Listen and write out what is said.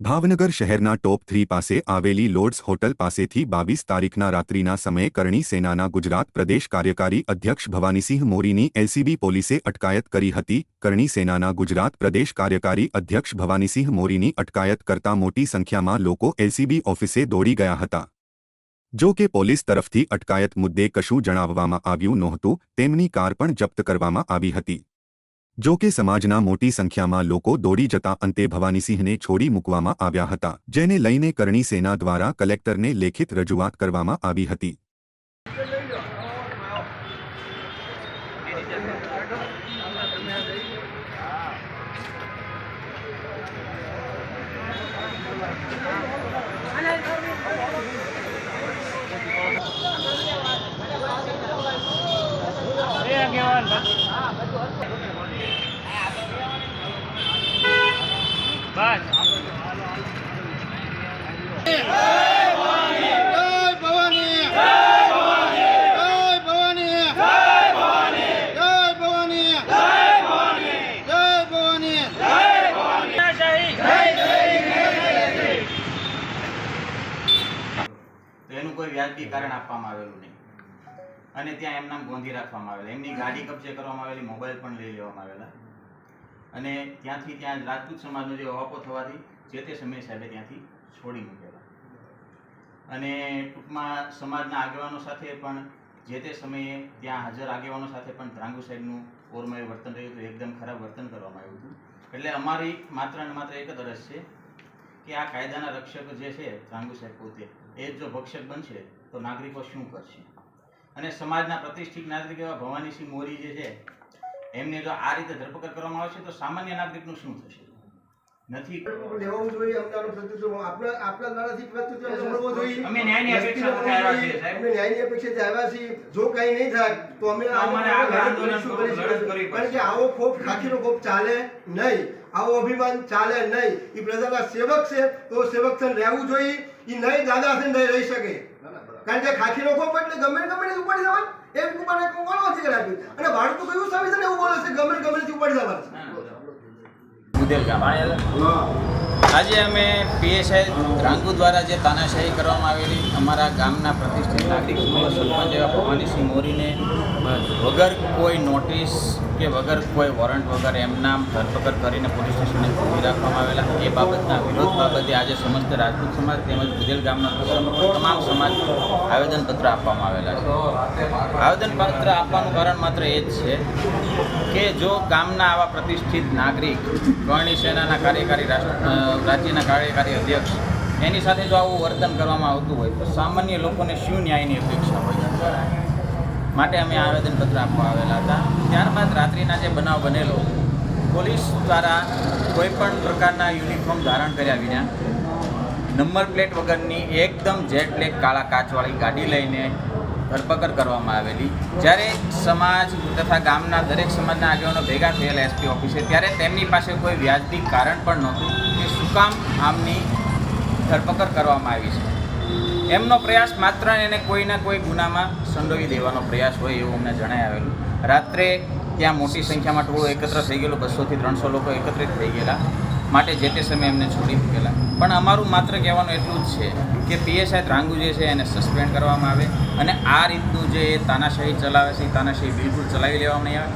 ભાવનગર શહેરના top three પાસે આવેલી લોર્ડ્સ હોટલ પાસેથી બાવીસ તારીખના રાત્રિના સમયે કરણી સેનાના ગુજરાત પ્રદેશ કાર્યકારી અધ્યક્ષ ભવાનીસિંહ મોરીની એલસીબી પોલીસે અટકાયત કરી હતી. કરણી સેનાના ગુજરાત પ્રદેશ કાર્યકારી અધ્યક્ષ ભવાનીસિંહ મોરીની અટકાયત કરતા મોટી સંખ્યામાં લોકો એલસીબી ઓફિસે દોડી ગયા હતા. જો કે પોલીસ તરફથી અટકાયત મુદ્દે કશું જણાવવામાં આવ્યું નહોતું, તેમની કાર પણ જપ્ત કરવામાં આવી હતી. જો કે સમાજના મોટી સંખ્યામાં લોકો દોડી જતા અંતે ભવાનીસિંહને છોડી મૂકવામાં આવ્યા હતા, જેને લઈને કરણી સેના દ્વારા કલેક્ટરને લેખિત રજૂઆત કરવામાં આવી હતી. જય એનું કારણ આપવામાં આવેલું નહીં. અને ત્યાં એમનામ ગોંધી રાખવામાં આવેલા. એમની ગાડી કબજે કરવામાં આવેલી, મોબાઈલ પણ લઈ લેવામાં આવેલા. અને ત્યાંથી ત્યાં રાજપૂત સમાજનો જે ઓપો થવાથી જે તે સમયે સાહેબે ત્યાંથી છોડી મૂકેલા. અને ટૂંકમાં સમાજના આગેવાનો સાથે પણ જે તે સમયે ત્યાં હાજર આગેવાનો સાથે પણ ધ્રાંગુ સાહેબનું ઓરમાયું વર્તન રહ્યું હતું, એકદમ ખરાબ વર્તન કરવામાં આવ્યું હતું. એટલે અમારી માત્ર ને માત્ર એક જ અરજ છે કે આ કાયદાના રક્ષક જે છે ધ્રાંગુ સાહેબ પોતે, એ જો ભક્ષક બનશે તો નાગરિકો શું કરશે? અને સમાજના પ્રતિષ્ઠિત નાગરિક એવા ભવાનીસિંહ મોરી જે છે એમને જો આ રીતે ધરપકડ કરવામાં આવશે તો સામાન્ય નાગરિકનું શું થશે? નથી. લેવું જોઈએ અમને આનો પ્રત્યુત્તર આપણા આપણા દ્વારાથી પ્રત્યુત્તર મળવો જોઈએ. અમે ન્યાયની અપેક્ષા આવ્યા છીએ, સાહેબ. અમે ન્યાયની અપેક્ષાથી આવ્યા છીએ. જો કંઈ નહીં થાય તો અમે અમારે આ આંદોલન કારણ કે આવો ખોફ ખાખીનો ખોફ ચાલે નહીં. આવો અભિમાન ચાલે નહીં. એ પ્રજાના સેવક છે તો સેવક છે રહેવું જોઈએ. એ નહીં દાદા છે નહીં રહી શકે. કારણ કે ખાખી ખોફ એટલે ગમે ગમે ઉપાડી જવાનું એમ ઉપાડે કોણ અધિકાર રાખ્યું અને ભાડું તો કયું ને એવું બોલે છે ગમે ગમે ઉપાડી જવાનું ગામ. આજે અમે પીએસઆઈ રાંગુ દ્વારા જે તાનાશાહી કરવામાં આવેલી અમારા ગામના પ્રતિષ્ઠિત નાગરિક સરપંચ એવા ભવાનીસિંહ મોરીને વગર કોઈ નોટિસ કે વગર કોઈ વોરંટ વગર એમના ધરપકડ કરીને પોલીસ સ્ટેશને ખોલી રાખવામાં આવેલા. એ બાબતના વિરોધ બાબતે આજે સમસ્ત રાજપૂત સમાજ તેમજ બુદેલ ગામના તમામ સમાજ આવેદનપત્ર આપવામાં આવેલા છે. આવેદનપત્ર આપવાનું કારણ માત્ર એ જ છે કે જો ગામના આવા પ્રતિષ્ઠિત નાગરિક કરણી સેનાના કાર્યકારી રાષ્ટ્ર રાજ્યના કાર્યકારી અધ્યક્ષ. એની સાથે જો આવું વર્તન કરવામાં આવતું હોય તો સામાન્ય લોકોને શું ન્યાયની અપેક્ષા હોય? માટે અમે આવેદનપત્ર આપવા આવેલા હતા. ત્યારબાદ રાત્રિના જે બનાવ બનેલો, પોલીસ દ્વારા કોઈપણ પ્રકારના યુનિફોર્મ ધારણ કર્યા વિના, નંબર પ્લેટ વગરની એકદમ જેટ બ્લેક કાળા કાચવાળી ગાડી લઈને ધરપકડ કરવામાં આવેલી. જ્યારે સમાજ તથા ગામના દરેક સમાજના આગેવાનો ભેગા થયેલા એસપી ઓફિસે, ત્યારે તેમની પાસે કોઈ વ્યાજબી કારણ પણ નહોતું. કે શું કામ આમની ધરપકડ કરવામાં આવી છે. એમનો પ્રયાસ માત્ર એને કોઈના કોઈ ગુનામાં સંડોવી દેવાનો પ્રયાસ હોય એવું અમને જણાઈ આવેલું. રાત્રે ત્યાં મોટી સંખ્યામાં ટોળું એકત્ર થઈ ગયેલું, બસોથી ત્રણસો લોકો એકત્રિત થઈ ગયેલા, માટે જે તે સમયે એમને છોડી મૂકેલા. પણ અમારું માત્ર કહેવાનું એટલું જ છે કે પીએસઆઈ ત્રાંગુ જે છે એને સસ્પેન્ડ કરવામાં આવે અને આ રીતનું જે તાનાશાહી ચલાવે છે તાનાશાહી બિલકુલ ચલાવી લેવામાં આવે.